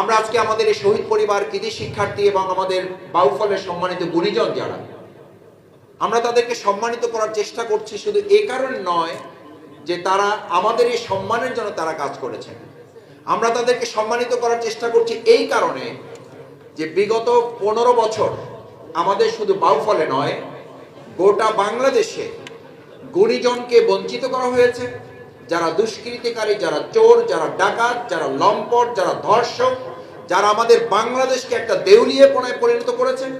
আমরা আজকে আমাদের এই শহীদ পরিবার, কৃতি শিক্ষার্থী এবং আমাদের বাউফলের সম্মানিত গুণীজন যারা, আমরা তাদেরকে সম্মানিত করার চেষ্টা করছি শুধু এ কারণে নয় যে তারা আমাদের এই সম্মানের জন্য তারা কাজ করেছেন। আমরা তাদেরকে সম্মানিত করার চেষ্টা করছি এই কারণে যে বিগত পনেরো বছর আমাদের শুধু বাউফলে নয়, গোটা বাংলাদেশে গুণীজনকে বঞ্চিত করা হয়েছে। যারা দুষ্কৃতিকারী, যারা চোর, যারা ডাকাত, যারা লম্পট, যারা ধর্ষক, যারা আমাদের বাংলাদেশকে একটা দেউলিয়াপনায় পরিণত করেছেন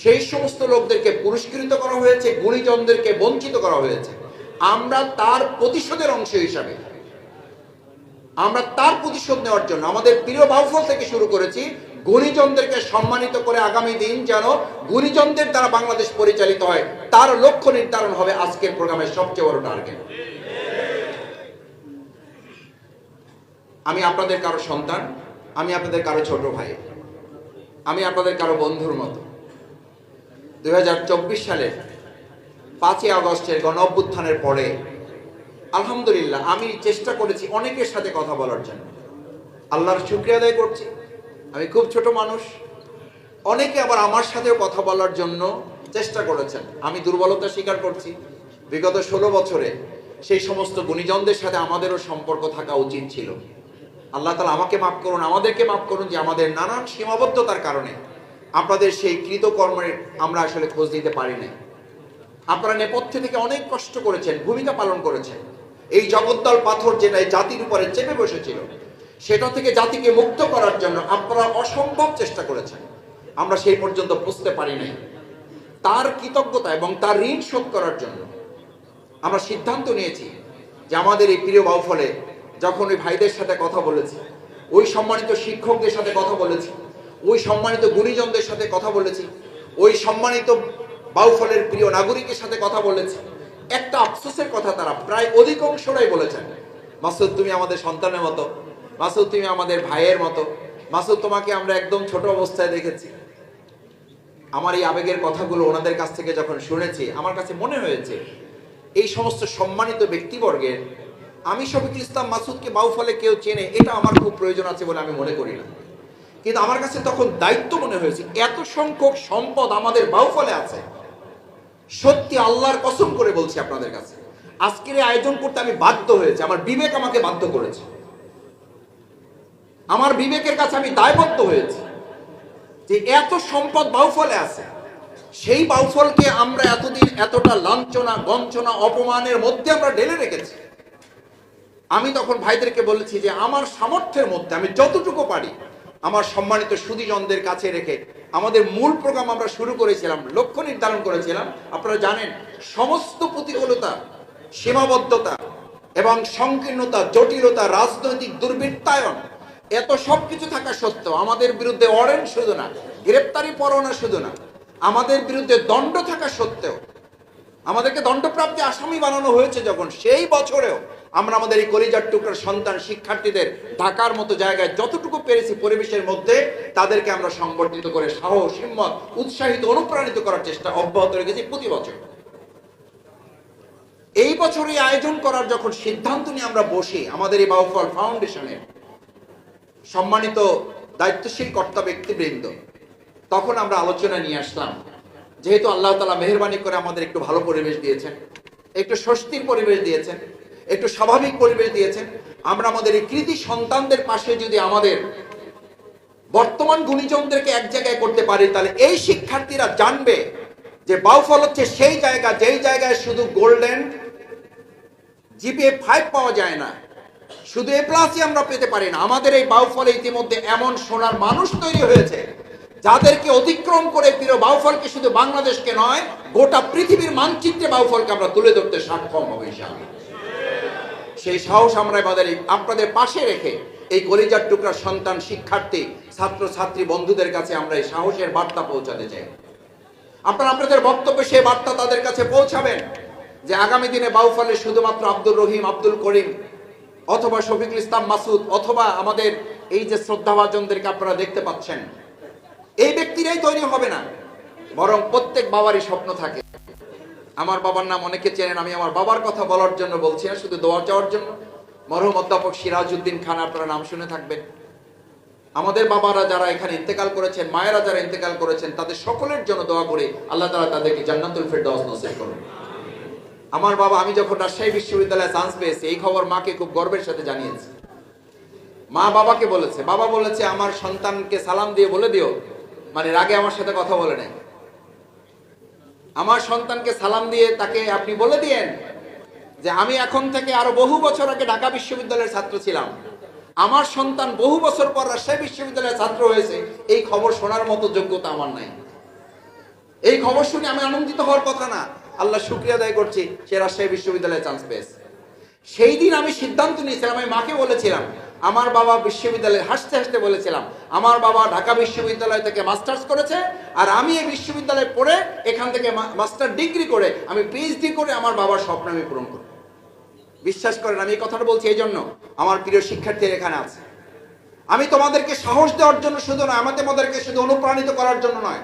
সেই সমস্ত লোকদেরকে পুরস্কৃত করা হয়েছে, গুণীজনদেরকে বঞ্চিত করা হয়েছে। আমরা তার প্রতিশোধের অংশ হিসাবে, আমরা তার প্রতিশোধ নেওয়ার জন্য আমাদের প্রিয় বাউফল থেকে শুরু করেছি, গুণীজনদেরকে সম্মানিত করে আগামী দিন যেন গুণীজনদের দ্বারা বাংলাদেশ পরিচালিত হয়, তার লক্ষ্য নির্ধারণ হবে আজকের প্রোগ্রামের সবচেয়ে বড় টার্গেট। আমি আপনাদের কারও সন্তান, আমি আপনাদের কারও ছোট ভাই, আমি আপনাদের কারও বন্ধুর মতো। দু হাজার চব্বিশ সালের পাঁচই আগস্টের গণ অভ্যুত্থানের পরে, আলহামদুলিল্লাহ, আমি চেষ্টা করেছি অনেকের সাথে কথা বলার জন্য। আল্লাহর শুক্রিয়া আদায় করছি। আমি খুব ছোট মানুষ। অনেকে আবার আমার সাথেও কথা বলার জন্য চেষ্টা করেছেন। আমি দুর্বলতা স্বীকার করছি। বিগত ষোলো বছরে সেই সমস্ত গুণীজনদের সাথে আমাদেরও সম্পর্ক থাকা উচিত ছিল। আল্লাহ তালা আমাকে মাফ করুন, আমাদেরকে মাফ করুন যে আমাদের নানান সীমাবদ্ধতার কারণে আপনাদের সেই কৃতকর্মের আমরা আসলে খোঁজ দিতে পারি নাই। আপনারা নেপথ্যে থেকে অনেক কষ্ট করেছেন, ভূমিকা পালন করেছেন। এই জগদ্দল পাথর যেটা জাতির উপরে চেপে বসেছিল, সেটা থেকে জাতিকে মুক্ত করার জন্য আপনারা অসম্ভব চেষ্টা করেছেন। আমরা সেই পর্যন্ত বুঝতে পারি নাই। তার কৃতজ্ঞতা এবং তার ঋণ শোধ করার জন্য আমরা সিদ্ধান্ত নিয়েছি যে আমাদের এই প্রিয় বাউফলে যখন ওই ভাইদের সাথে কথা বলেছি, ওই সম্মানিত শিক্ষকদের সাথে কথা বলেছি, ওই সম্মানিত গুণীজনদের সাথে কথা বলেছি, ওই সম্মানিত বাউফলের প্রিয় নাগরিকের সাথে কথা বলেছি, একটা আফসোসের কথা তারা প্রায় অধিকাংশরাই বলেছেন। মাসুদ, তুমি আমাদের সন্তানের মতো। মাসুদ, তুমি আমাদের ভাইয়ের মতো। মাসুদ, তোমাকে আমরা একদম ছোট অবস্থায় দেখেছি। আমার এই আবেগের কথাগুলো ওনাদের কাছ থেকে যখন শুনেছি, আমার কাছে মনে হয়েছে, এই সমস্ত সম্মানিত ব্যক্তিবর্গের আমি শফিকুল ইসলাম মাসুদকে বাউফলে কেউ চেনে, এটা আমার খুব প্রয়োজন আছে বলে আমি মনে করি না। কিন্তু আমার কাছে তখন দায়িত্ব মনে হয়েছে, এত সংখ্যক সম্পদ আমাদের বাউফলে আছে। সত্যি আল্লাহর কসম করে বলছি আপনাদের কাছে, আজকের আয়োজন করতে আমি বাধ্য হয়েছে, আমার বিবেক আমাকে বাধ্য করেছে। আমার বিবেকের কাছে আমি দায়বদ্ধ হয়েছি যে এত সম্পদ বাউফলে আছে, সেই বাউফলকে আমরা এতদিন এতটা লাঞ্ছনা গঞ্চনা অপমানের মধ্যে আমরা ঢেলে রেখেছি। আমি তখন ভাইদেরকে বলেছি যে আমার সামর্থ্যের মধ্যে আমি যতটুকু পারি আমার সম্মানিত সুদীজনদের কাছে রেখে আমাদের মূল প্রোগ্রাম আমরা শুরু করেছিলাম, লক্ষ্য নির্ধারণ করেছিলাম। আপনারা জানেন, সমস্ত প্রতিকূলতা, সীমাবদ্ধতা এবং সংকীর্ণতা, জটিলতা, রাজনৈতিক দুর্বৃত্তায়ন, এত সব কিছু থাকা সত্ত্বেও আমাদের বিরুদ্ধে অরেঞ্জ শুধু না, গ্রেপ্তারি পরোয়ানা শুধু না, আমাদের বিরুদ্ধে দণ্ড থাকা সত্ত্বেও আমাদেরকে দণ্ডপ্রাপ্তি আসামি বানানো হয়েছে যখন সেই বছরেও আমরা আমাদের এই কলিজার টুকরার সন্তান, শিক্ষার্থীদের ঢাকার মতো জায়গায় যতটুকু পেরেছি পরিবেশের মধ্যে, তাদেরকে আমরা সংবর্ধিত করে সাহস, হিম্মত, উৎসাহিত, অনুপ্রাণিত করার চেষ্টা অব্যাহত রেখেছি প্রতি বছর। এই বছর এই আয়োজন করার যখন সিদ্ধান্ত নিয়ে আমরা বসি, আমাদের এই বাউফল ফাউন্ডেশনের সম্মানিত দায়িত্বশীল কর্তা ব্যক্তিবৃন্দ, তখন আমরা আলোচনা নিয়ে আসলাম, যেহেতু আল্লাহ তালা মেহরবানি করে আমাদের একটু ভালো পরিবেশ দিয়েছেন, একটু স্বস্তির পরিবেশ দিয়েছেন একটু স্বাভাবিক পরিবেশ দিয়েছেন। আমরা আমাদের এই কৃতি সন্তানদের পাশে যদি আমাদের বর্তমান গুণীজনদেরকে এক জায়গায় করতে পারি, তাহলে এই শিক্ষার্থীরা জানবে যে বাউফল হচ্ছে সেই জায়গা, যেই জায়গায় শুধু গোল্ডেন জিপিএ ফাইভ পাওয়া যায় না, শুধু এ প্লাসই আমরা পেতে পারি না। আমাদের এই বাউফলে ইতিমধ্যে এমন সোনার মানুষ তৈরি হয়েছে, যাদেরকে অতিক্রম করে প্রিয় বাউফলকে শুধু বাংলাদেশকে নয়, গোটা পৃথিবীর মানচিত্রে বাউফলকে আমরা তুলে ধরতে সক্ষম হবে, ইনশাআল্লাহ। সেই সাহস আমরা আমাদের আপনাদের পাশে রেখে এই কলিজার টুকরার সন্তান শিক্ষার্থী ছাত্র ছাত্রী বন্ধুদের কাছে আমরা এই সাহসের বার্তা পৌঁছাতে চাই। আপনারা আপনাদের বক্তব্যে সেই বার্তা তাদের কাছে পৌঁছাবেন যে আগামী দিনে বাউফলে শুধুমাত্র আব্দুল রহিম, আব্দুল করিম অথবা শফিকুল ইসলাম মাসুদ অথবা আমাদের এই যে শ্রদ্ধাভাজনদেরকে আপনারা দেখতে পাচ্ছেন, এই ব্যক্তিরাই তৈরি হবে না, বরং প্রত্যেক বাবারই স্বপ্ন থাকে। আমার বাবার নাম অনেকে চেনেন, আমি আমার বাবার কথা বলার জন্য বলছি না, শুধু দোয়া চাওয়ার জন্য। মরহুম অধ্যাপক সিরাজউদ্দিন খান, আপনারা নাম শুনে থাকবেন। আমাদের বাবারা যারা এখানে ইন্তেকাল করেছেন, মায়েরা যারা ইন্তেকাল করেছেন, তাদের সকলের জন্য দোয়া করে আল্লাহ তাআলা তাদেরকে জান্নাতুল ফেরদাউস নসিব করুন। আমার বাবা, আমি যখন রাজশাহী বিশ্ববিদ্যালয়ে চান্স পেয়েছি, এই খবর মাকে খুব গর্বের সাথে জানিয়েছি। মা বাবাকে বলেছে, বাবা বলেছে, আমার সন্তানকে সালাম দিয়ে বলে দিও। মানে রাগে আমার সাথে কথা বলে নাই। আমার সন্তানকে সালাম দিয়ে তাকে আপনি বলে দিয়েন যে আমি এখন থেকে আরও বহু বছর আগে ঢাকা বিশ্ববিদ্যালয়ের ছাত্র ছিলাম। আমার সন্তান বহু বছর পর রাজশাহী বিশ্ববিদ্যালয়ের ছাত্র হয়েছে। এই খবর শোনার মতো যোগ্যতা আমার নাই। এই খবর শুনে আমি আনন্দিত হওয়ার কথা না। আল্লাহ শুক্রিয়া আদায় করছি, সে রাজশাহী বিশ্ববিদ্যালয়ে চান্স পেয়েছে। সেই দিন আমি সিদ্ধান্ত নিয়েছিলাম, আমি মাকে বলেছিলাম আমার বাবা বিশ্ববিদ্যালয়ে হাসতে হাসতে বলেছিলাম আমার বাবা ঢাকা বিশ্ববিদ্যালয় থেকে মাস্টার্স করেছে আর আমি এই বিশ্ববিদ্যালয়ে পড়ে এখান থেকে মাস্টার ডিগ্রি করে আমি পিএইচডি করে আমার বাবার স্বপ্ন আমি পূরণ করব। বিশ্বাস করেন আমি এই কথাটা বলছি এই জন্য আমার প্রিয় শিক্ষার্থীর এখানে আছে। আমি তোমাদেরকে সাহস দেওয়ার জন্য শুধু নয় আমাদের তোমাদেরকে শুধু অনুপ্রাণিত করার জন্য নয়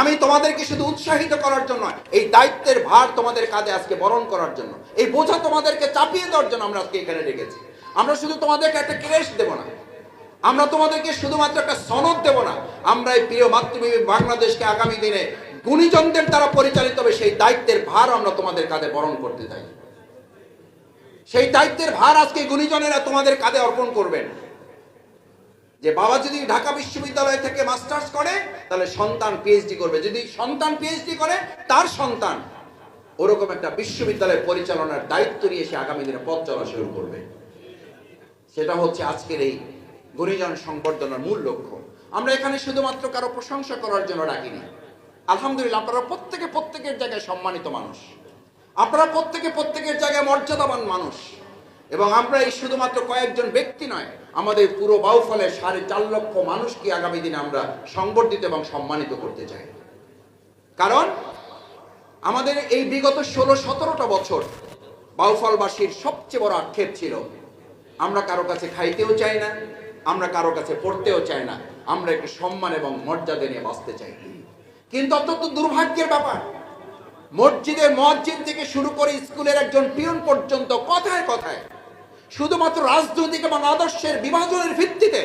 আমি তোমাদেরকে শুধু উৎসাহিত করার জন্য নয়, এই দায়িত্বের ভার তোমাদের কাঁধে আজকে বরণ করার জন্য এই বোঝা তোমাদেরকে চাপিয়ে দেওয়ার জন্য আমরা আজকে এখানে রেখেছি। আমরা শুধু তোমাদেরকে একটা ক্রেশ দেব না। আমরা তোমাদেরকে শুধুমাত্র একটা সনদ দেব না। আমরা এই প্রিয় মাতৃভূমি বাংলাদেশকে আগামী দিনে গুণীজনদের দ্বারা পরিচালিত হবে, সেই দায়িত্বের ভার আমরা তোমাদের কাঁধে বরণ করতে চাই। সেই দায়িত্বের ভার আজকে গুণীজনেরা তোমাদের কাঁধে অর্পণ করবেন। যে বাবা যদি ঢাকা বিশ্ববিদ্যালয় থেকে মাস্টার্স করে, তাহলে সন্তান পিএইচডি করবে। যদি সন্তান পিএইচডি করে, তার সন্তান ওরকম একটা বিশ্ববিদ্যালয় পরিচালনার দায়িত্ব নিয়ে সে আগামী দিনে পথ চলা শুরু করবে। সেটা হচ্ছে আজকের এই গুণীজন সংবর্ধনার মূল লক্ষ্য। আমরা এখানে শুধুমাত্র কারও প্রশংসা করার জন্য ডাকিনি। আলহামদুলিল্লাহ, আপনারা প্রত্যেকে প্রত্যেকের জায়গায় সম্মানিত মানুষ। আপনারা প্রত্যেকে প্রত্যেকের জায়গায় মর্যাদাবান মানুষ। এবং আমরা এই শুধুমাত্র কয়েকজন ব্যক্তি নয়, আমাদের পুরো বাউফলে সাড়ে চার লক্ষ মানুষকে আগামী দিনে আমরা সংবর্ধিত এবং সম্মানিত করতে চাই। কারণ আমাদের এই বিগত ষোলো সতেরোটা বছর বাউফলবাসীর সবচেয়ে বড় আক্ষেপ ছিল আমরা কারও কাছে খাইতেও চাই না, আমরা কারও কাছে পড়তেও চাই না, আমরা একটু সম্মান এবং মর্যাদা নিয়ে বাঁচতে চাই। কিন্তু অত্যন্ত দুর্ভাগ্যের ব্যাপার মসজিদের মসজিদ থেকে শুরু করে স্কুলের একজন পিয়ন পর্যন্ত কথায় কথায় শুধুমাত্র রাজনৈতিক এবং আদর্শের বিভাজনের ভিত্তিতে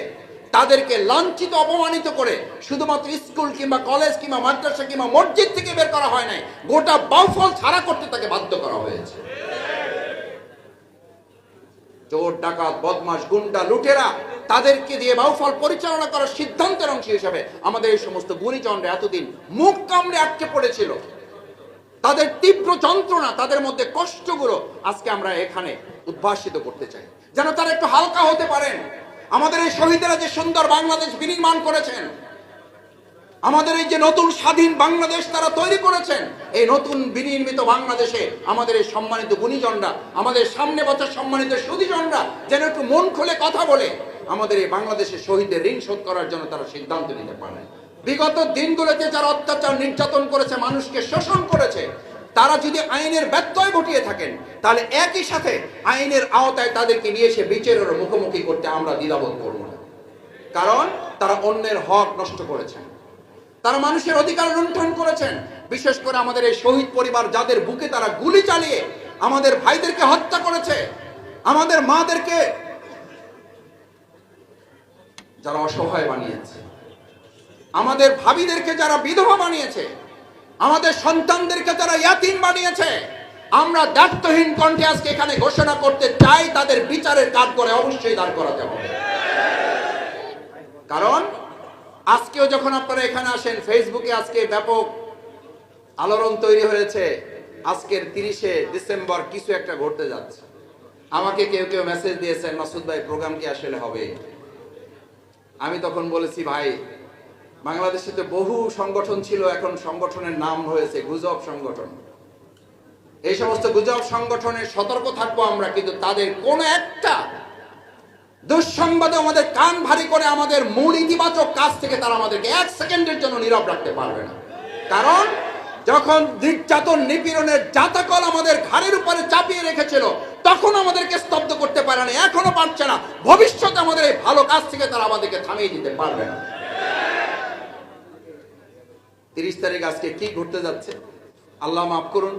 তাদেরকে লাঞ্ছিত, অপমানিত করে শুধুমাত্র স্কুল কিংবা কলেজ কিংবা মাদ্রাসা কিংবা মসজিদ থেকে বের করা হয় নাই, গোটা বাউফল ছাড়া করতে তাকে বাধ্য করা হয়েছে। চোর, ডাকাত বদমাস গুন্ডা, লুটেরা তাদেরকে দিয়ে বাউফল পরিচালনা করার সিদ্ধান্তের অংশ হিসাবে আমাদের এই সমস্ত গুণীজনরা এতদিন মুখ কামড়ে আটকে পড়েছিল। তাদের তীব্র যন্ত্রণা, তাদের মধ্যে কষ্টগুলো আজকে আমরা এখানে উদ্ভাসিত করতে চাই। যেন তারা একটু হালকা হতে পারেন। আমাদের এই শহীদেরা যে সুন্দর বাংলাদেশ বিনির্মাণ করেছেন আমাদের এই যে নতুন স্বাধীন বাংলাদেশ তারা তৈরি করেছেন, এই নতুন বিনির্মিত বাংলাদেশে আমাদের এই সম্মানিত গুণীজনরা, আমাদের সামনে বছর সম্মানিত সুদীজনরা যেন একটু মন খুলে কথা বলে, আমাদের এই বাংলাদেশের শহীদদের ঋণ শোধ করার জন্য তারা সিদ্ধান্ত নিতে পারেন। বিগত দিনগুলোতে যারা অত্যাচার, নির্যাতন করেছে, মানুষকে শোষণ করেছে, তারা যদি আইনের ব্যত্যয় ঘটিয়ে থাকেন, তাহলে একই সাথে আইনের আওতায় তাদেরকে নিয়ে এসে বিচারের মুখোমুখি করতে আমরা দ্বিধাবোধ করব না। কারণ তারা অন্যের হক নষ্ট করেছেন। তারা মানুষের অধিকার লুণ্ঠন করেছেন। বিশেষ করে আমাদের এই শহীদ পরিবার যাদের বুকে তারা গুলি চালিয়ে আমাদের ভাইদেরকে হত্যা করেছে, আমাদের মাদেরকে যারা অসহায় বানিয়েছে, আমাদের ভাবিদেরকে যারা বিধবা বানিয়েছে, আমাদের সন্তানদেরকে যারা ইয়াতিম বানিয়েছে, আমরা দায়িত্বহীন কণ্ঠে আজকে এখানে ঘোষণা করতে চাই, তাদের বিচারের কাজ করে অবশ্যই দাঁড় করাতে হবে। কারণ আজকেও যখন আপনারা এখানে আসেন ফেসবুকে আজকে ব্যাপক আলোড়ন তৈরি হয়েছে। আজকের তিরিশে ডিসেম্বর কিছু একটা ঘটতে যাচ্ছে। আমাকে কেউ কেউ মেসেজ দিয়েছেন, মাসুদ ভাই প্রোগ্রাম কি আসলে হবে? আমি তখন বলেছি, ভাই, বাংলাদেশে তো বহু সংগঠন ছিল, এখন সংগঠনের নাম হয়েছে গুজব সংগঠন। এই সমস্ত গুজব সংগঠনের সতর্ক থাকব আমরা, কিন্তু তাদের কোন একটা দুঃসংবাদে আমাদের কান ভারী করে আমাদের মূল ইতিবাচক কাজ থেকে তারা আমাদেরকে এক সেকেন্ডের জন্য নীরব রাখতে পারবে না। কারণ, যখন নির্যাতন, নিপীড়নের জাতাকল আমাদের ঘাড়ের উপরে চাপিয়ে রেখেছিল, তখন আমাদেরকে স্তব্ধ করতে পারে না, এখনও পারছে না। ভবিষ্যতে আমাদের এই ভালো কাজ থেকে তারা আমাদেরকে থামিয়ে দিতে পারবে না। তিরিশ তারিখ আজকে কি ঘটতে যাচ্ছে? আল্লাহ মাফ করুন।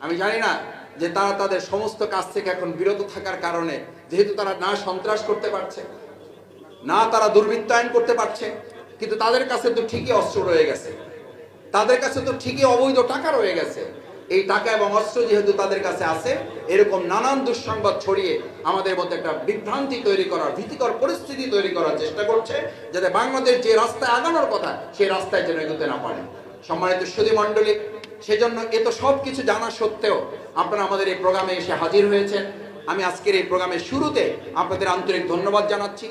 আমি জানি না যে তারা তাদের সমস্ত কাজ থেকে এখন বিরত থাকার কারণে, যেহেতু তারা না সন্ত্রাস করতে পারছে, না তারা দুর্বৃত্তায়ন করতে পারছে, কিন্তু তাদের কাছে তো ঠিকই অস্ত্র রয়ে গেছে। তাদের কাছে তো ঠিকই অবৈধ টাকা রয়ে গেছে। এই টাকা এবং অস্ত্র যেহেতু তাদের কাছে আছে, এরকম নানান দুঃসংবাদ ছড়িয়ে আমাদের মধ্যে একটা বিভ্রান্তি তৈরি করার, ভীতিকর পরিস্থিতি তৈরি করার চেষ্টা করছে, যাতে বাংলাদেশ যে রাস্তায় আগানোর কথা, সেই রাস্তায় যেন এগোতে না পারে। সম্মানিত সুধী মণ্ডলী সেজন্য এ তো সব কিছু জানা সত্ত্বেও আপনারা আমাদের এই প্রোগ্রামে এসে হাজির হয়েছেন। আমি আজকের এই প্রোগ্রামের শুরুতে আপনাদের আন্তরিক ধন্যবাদ জানাচ্ছি।